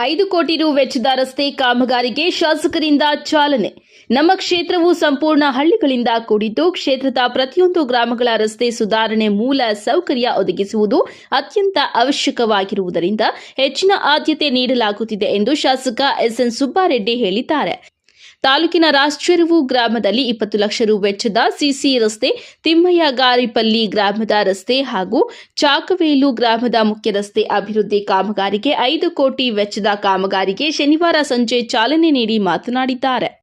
ಐದು ಕೋಟಿ ರು ವೆಚ್ಚದ ರಸ್ತೆ ಕಾಮಗಾರಿಗೆ ಶಾಸಕರಿಂದ ಚಾಲನೆ. ನಮ್ಮ ಕ್ಷೇತ್ರವು ಸಂಪೂರ್ಣ ಹಳ್ಳಿಗಳಿಂದ ಕೂಡಿದ್ದು, ಕ್ಷೇತ್ರದ ಪ್ರತಿಯೊಂದು ಗ್ರಾಮಗಳ ರಸ್ತೆ ಸುಧಾರಣೆ ಮೂಲ ಸೌಕರ್ಯ ಒದಗಿಸುವುದು ಅತ್ಯಂತ ಅವಶ್ಯಕವಾಗಿರುವುದರಿಂದ ಹೆಚ್ಚಿನ ಆದ್ಯತೆ ನೀಡಲಾಗುತ್ತಿದೆ ಎಂದು ಶಾಸಕ ಎಸ್ಎನ್ ಸುಬ್ಬಾರೆಡ್ಡಿ ಹೇಳಿದ್ದಾರೆ. ತಾಲೂಕಿನ ರಾಷ್ಟ್ರೀಯವು ಗ್ರಾಮದಲ್ಲಿ ಇಪ್ಪತ್ತು ಲಕ್ಷ ರು ವೆಚ್ಚದ ಸಿಸಿ ರಸ್ತೆ, ತಿಮ್ಮಯ್ಯ ಗಾರಿಪಲ್ಲಿ ಗ್ರಾಮದ ರಸ್ತೆ ಹಾಗೂ ಚಾಕವೇಲು ಗ್ರಾಮದ ಮುಖ್ಯ ರಸ್ತೆ ಅಭಿವೃದ್ಧಿ ಕಾಮಗಾರಿಗೆ ಐದು ಕೋಟಿ ವೆಚ್ಚದ ಕಾಮಗಾರಿಗೆ ಶನಿವಾರ ಸಂಜೆ ಚಾಲನೆ ನೀಡಿ ಮಾತನಾಡಿದ್ದಾರೆ.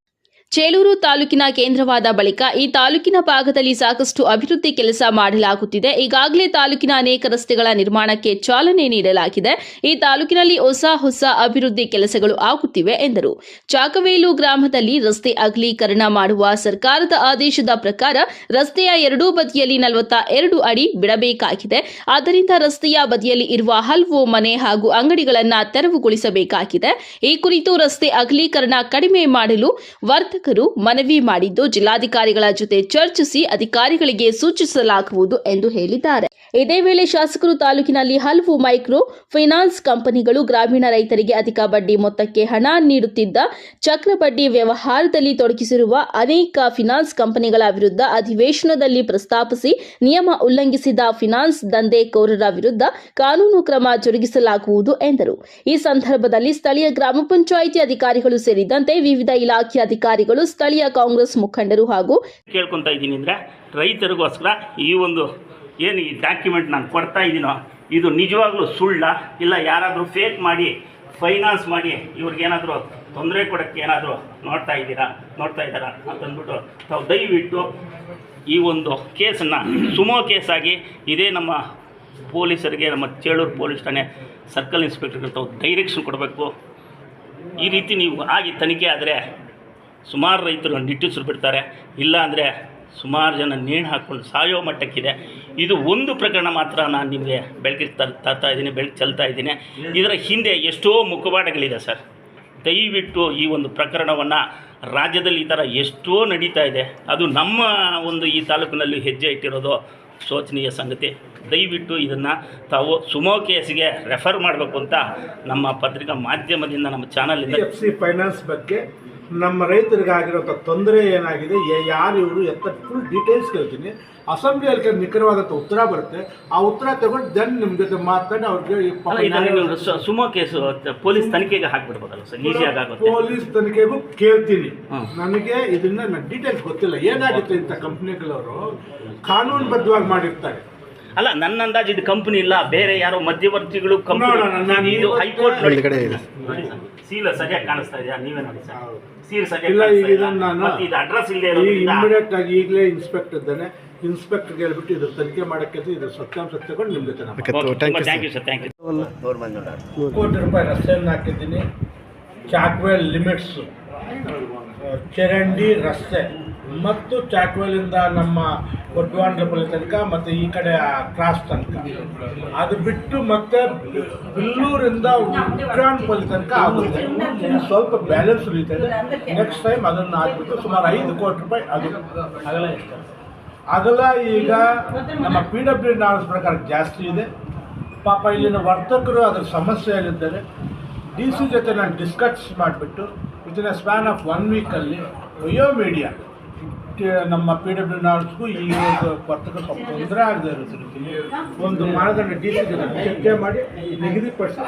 ಚೇಳೂರು ತಾಲೂಕಿನ ಕೇಂದ್ರವಾದ ಬಳಿಕ ಈ ತಾಲೂಕಿನ ಭಾಗದಲ್ಲಿ ಸಾಕಷ್ಟು ಅಭಿವೃದ್ಧಿ ಕೆಲಸ ಮಾಡಲಾಗುತ್ತಿದೆ. ಈಗಾಗಲೇ ತಾಲೂಕಿನ ಅನೇಕ ರಸ್ತೆಗಳ ನಿರ್ಮಾಣಕ್ಕೆ ಚಾಲನೆ ನೀಡಲಾಗಿದೆ. ಈ ತಾಲೂಕಿನಲ್ಲಿ ಹೊಸ ಹೊಸ ಅಭಿವೃದ್ಧಿ ಕೆಲಸಗಳು ಆಗುತ್ತಿವೆ ಎಂದರು. ಚಾಕವೇಲು ಗ್ರಾಮದಲ್ಲಿ ರಸ್ತೆ ಅಗಲೀಕರಣ ಮಾಡುವ ಸರ್ಕಾರದ ಆದೇಶದ ಪ್ರಕಾರ ರಸ್ತೆಯ ಎರಡೂ ಬದಿಯಲ್ಲಿ ನಲವತ್ತ ಎರಡು ಅಡಿ ಬಿಡಬೇಕಾಗಿದೆ. ಆದ್ದರಿಂದ ರಸ್ತೆಯ ಬದಿಯಲ್ಲಿ ಇರುವ ಹಲವು, ಮನೆ ಹಾಗೂ ಅಂಗಡಿಗಳನ್ನು ತೆರವುಗೊಳಿಸಬೇಕಾಗಿದೆ. ಈ ಕುರಿತು ರಸ್ತೆ ಅಗಲೀಕರಣ ಕಡಿಮೆ ಮಾಡಲು ವರ್ತಕರು ಮನವಿ ಮಾಡಿದ್ದು ಜಿಲ್ಲಾಧಿಕಾರಿಗಳ ಜೊತೆ ಚರ್ಚಿಸಿ ಅಧಿಕಾರಿಗಳಿಗೆ ಸೂಚಿಸಲಾಗುವುದು ಎಂದು ಹೇಳಿದ್ದಾರೆ. ಇದೇ ವೇಳೆ ಶಾಸಕರು ತಾಲೂಕಿನಲ್ಲಿ ಹಲವು ಮೈಕ್ರೋ ಫೈನಾನ್ಸ್ ಕಂಪನಿಗಳು ಗ್ರಾಮೀಣ ರೈತರಿಗೆ ಅಧಿಕ ಬಡ್ಡಿ ಮೊತ್ತಕ್ಕೆ ಹಣ ನೀಡುತ್ತಿದ್ದ ಚಕ್ರ ಬಡ್ಡಿ ವ್ಯವಹಾರದಲ್ಲಿ ತೊಡಗಿಸಿರುವ ಅನೇಕ ಫಿನಾನ್ಸ್ ಕಂಪನಿಗಳ ವಿರುದ್ಧ ಅಧಿವೇಶನದಲ್ಲಿ ಪ್ರಸ್ತಾಪಿಸಿ ನಿಯಮ ಉಲ್ಲಂಘಿಸಿದ ಫಿನಾನ್ಸ್ ದಂಧೆಕೋರರ ವಿರುದ್ಧ ಕಾನೂನು ಕ್ರಮ ಜರುಗಿಸಲಾಗುವುದು ಎಂದರು. ಈ ಸಂದರ್ಭದಲ್ಲಿ ಸ್ಥಳೀಯ ಗ್ರಾಮ ಪಂಚಾಯಿತಿ ಅಧಿಕಾರಿಗಳು ಸೇರಿದಂತೆ ವಿವಿಧ ಇಲಾಖೆ ಅಧಿಕಾರಿಗಳು, ಸ್ಥಳೀಯ ಕಾಂಗ್ರೆಸ್ ಮುಖಂಡರು ಹಾಗೂ ಕೇಳ್ಕೊಂತ ಇದ್ದೀನಿ ಅಂದ್ರೆ ರೈತರಿಗೋಸ್ಕರ ಈ ಒಂದು ಏನು ಈ ಡಾಕ್ಯುಮೆಂಟ್ ನಾನು ಕೊಡ್ತಾ ಇದ್ದೀನೋ ಇದು ನಿಜವಾಗ್ಲೂ ಸುಳ್ಳ? ಇಲ್ಲ ಯಾರಾದರೂ ಫೇಕ್ ಮಾಡಿ ಫೈನಾನ್ಸ್ ಮಾಡಿ ಇವ್ರಿಗೇನಾದರೂ ತೊಂದರೆ ಕೊಡೋಕ್ಕೆ ಏನಾದರೂ ನೋಡ್ತಾ ಇದ್ದೀರಾ, ನೋಡ್ತಾ ಇದ್ದಾರಾ ಅಂತಂದ್ಬಿಟ್ಟು ತಾವು ದಯವಿಟ್ಟು ಈ ಒಂದು ಕೇಸನ್ನು ಸುಮೋ ಕೇಸಾಗಿ ಇದೇ ನಮ್ಮ ಪೊಲೀಸರಿಗೆ, ನಮ್ಮ ಚೇಳೂರು ಪೊಲೀಸ್ ಠಾಣೆ ಸರ್ಕಲ್ ಇನ್ಸ್ಪೆಕ್ಟರ್ಗೆ ತಾವು ಡೈರೆಕ್ಷನ್ ಕೊಡಬೇಕು. ಈ ರೀತಿ ನೀವು ಆಗಿ ತನಿಖೆ ಆದರೆ ಸುಮಾರು ರೈತರು ನಿಟ್ಟುಸಿರು ಬಿಡ್ತಾರೆ. ಇಲ್ಲ ಅಂದರೆ ಸುಮಾರು ಜನ ನೇಣು ಹಾಕ್ಕೊಂಡು ಸಾಯೋ ಮಟ್ಟಕ್ಕಿದೆ. ಇದು ಒಂದು ಪ್ರಕರಣ ಮಾತ್ರ ನಾನು ನಿಮಗೆ ಬೆಳಕಿಗೆ ತರ- ತರ್ತಾ ಇದ್ದೀನಿ, ಬೆಳಕು ಚೆಲ್ತಾ ಇದ್ದೀನಿ. ಇದರ ಹಿಂದೆ ಎಷ್ಟೋ ಮುಖವಾಡಗಳಿದೆ ಸರ್. ದಯವಿಟ್ಟು ಈ ಒಂದು ಪ್ರಕರಣವನ್ನು ರಾಜ್ಯದಲ್ಲಿ ಈ ಥರ ಎಷ್ಟೋ ನಡೀತಾ ಇದೆ. ಅದು ನಮ್ಮ ಒಂದು ಈ ತಾಲೂಕಿನಲ್ಲಿ ಹೆಜ್ಜೆ ಇಟ್ಟಿರೋದು ಶೋಚನೀಯ ಸಂಗತಿ. ದಯವಿಟ್ಟು ಇದನ್ನು ತಾವು ಸುಮೋ ಕೇಸ್ಗೆ ರೆಫರ್ ಮಾಡಬೇಕು ಅಂತ ನಮ್ಮ ಪತ್ರಿಕಾ ಮಾಧ್ಯಮದಿಂದ, ನಮ್ಮ ಚಾನಲಿಂದ ಎಫ್ ಸಿ ಫೈನಾನ್ಸ್ ಬಗ್ಗೆ ನಮ್ಮ ರೈತರಿಗೆ ಆಗಿರೋಂಥ ತೊಂದರೆ ಏನಾಗಿದೆ ಯಾರು ಇವರು ಎತ್ತ ಫುಲ್ ಡೀಟೇಲ್ಸ್ ಕೇಳ್ತೀನಿ. ಅಸೆಂಬ್ಲಿಯಲ್ಲಿ ನಿಖರವಾದಂಥ ಉತ್ತರ ಬರುತ್ತೆ. ಆ ಉತ್ತರ ತಗೊಂಡು ದೆನ್ ನಿಮ್ಮ ಜೊತೆ ಮಾತಾಡಿ ಅವ್ರಿಗೆ ಸುಮ ಕೇಸು ಪೊಲೀಸ್ ತನಿಖೆಗೆ ಹಾಕ್ಬಿಡ್ಬೋದಲ್ಲ ಸರ್? ಪೊಲೀಸ್ ತನಿಖೆಗೂ ಕೇಳ್ತೀನಿ. ನನಗೆ ಇದನ್ನ ನನ್ನ ಡೀಟೇಲ್ಸ್ ಗೊತ್ತಿಲ್ಲ. ಏನಾಗುತ್ತೆ ಇಂಥ ಕಂಪ್ನಿಗಳವರು ಕಾನೂನುಬದ್ಧವಾಗಿ ಮಾಡಿರ್ತಾರೆ. ಅಲ್ಲ ನನ್ನ ಅಂದಾಜು ಇದು ಕಂಪನಿ ಇಲ್ಲ ಬೇರೆ ಯಾರೋ ಮಧ್ಯವರ್ತಿಗಳು ಕಂಪನಿ ಇದು ಹೈಕೋರ್ಟ್ ನೋಡಿ. ಕಡೆ ಸೀಲ್ ಸರಿಯಾಗಿ ಕಾಣಿಸ್ತಾ ಇದೆಯಾ? ನೀವೇ ನೋಡಿ ಸರ್. ಸೀಲ್ ಸರಿಯಾಗಿ ಇಲ್ಲ ಈಗ ಇದನ್ನ ನಾನು ಮತ್ತೆ ಇದು ಅಡ್ರೆಸ್ ಇಲ್ಲದೆ ಈ ಇರೋದ್ರಿಂದ ಇಮಿಡಿಯೇಟ್ ಆಗಿ ಈಗಲೇ ಇನ್ಸ್ಪೆಕ್ಟರ್ ಇದ್ದಾನೆ. ಇನ್ಸ್ಪೆಕ್ಟರ್ಗೆ ಹೇಳ್ಬಿಟ್ಟು ಇದ್ರ ತನಿಖೆ ಮಾಡಕ್ಕೆ ಇದು ಸತ್ಯಾಂಶ ತಗೊಂಡು ನಿಮ್ಮ ಜೊತೆ ನಾನು thank you thank you sir thank you ಕೋಟಿ ರೂಪಾಯಿ ರಸ್ತೆಯನ್ನು ಹಾಕಿದ್ದೀನಿ. ಚಾಕ್ವೆಲ್ ಲಿಮಿಟ್ಸ್ ಚರಂಡಿ ರಸ್ತೆ. ಮತ್ತು ಚಾಕ್ವೇಲಿಂದ ನಮ್ಮ ಒಡ್ವಾಂಡ್ರಪಲ್ಲಿ ತನಕ ಮತ್ತು ಈ ಕಡೆ ಕ್ರಾಸ್ ತನಕ. ಅದು ಬಿಟ್ಟು ಮತ್ತೆ ಬಿಲ್ಲೂರಿಂದ ಉಗ್ರಾನ್ಪಲ್ಲಿ ತನಕ ಆಗುತ್ತೆ. ಸ್ವಲ್ಪ ಬ್ಯಾಲೆನ್ಸ್ ಉಳಿತದೆ ನೆಕ್ಸ್ಟ್ ಟೈಮ್ ಅದನ್ನು ಹಾಕ್ಬಿಟ್ಟು ಸುಮಾರು ಐದು ಕೋಟಿ ರೂಪಾಯಿ ಅದು. ಅಗಲ ಅಗಲ ಈಗ ನಮ್ಮ ಪಿ ಡಬ್ಲ್ಯೂ ನಾಲ್ಸ್ ಪ್ರಕಾರ ಜಾಸ್ತಿ ಇದೆ. ಪಾಪ ಇಲ್ಲಿನ ವರ್ತಕರು ಅದರ ಸಮಸ್ಯೆಯಲ್ಲಿದ್ದಾರೆ. ಡಿ ಸಿ ಜೊತೆ ನಾನು ಡಿಸ್ಕಸ್ ಮಾಡಿಬಿಟ್ಟು within a span of one ವೀಕಲ್ಲಿ ವಯೋ ಮೀಡಿಯಾ ನಮ್ಮ ಪಿ ಡಬ್ಲ್ಯೂ ನಾರ್ಸ್ಗೂ ಈ ಒಂದು ಪತ್ರಕ ತೊಂದರೆ ಆಗದೆ ಇರೋ ರೀತಿಲಿ ಒಂದು ಮಾನದಂಡ ಡಿ ಸಿ ಮಾಡಿ, ನಿಗದಿಪಡಿಸಿ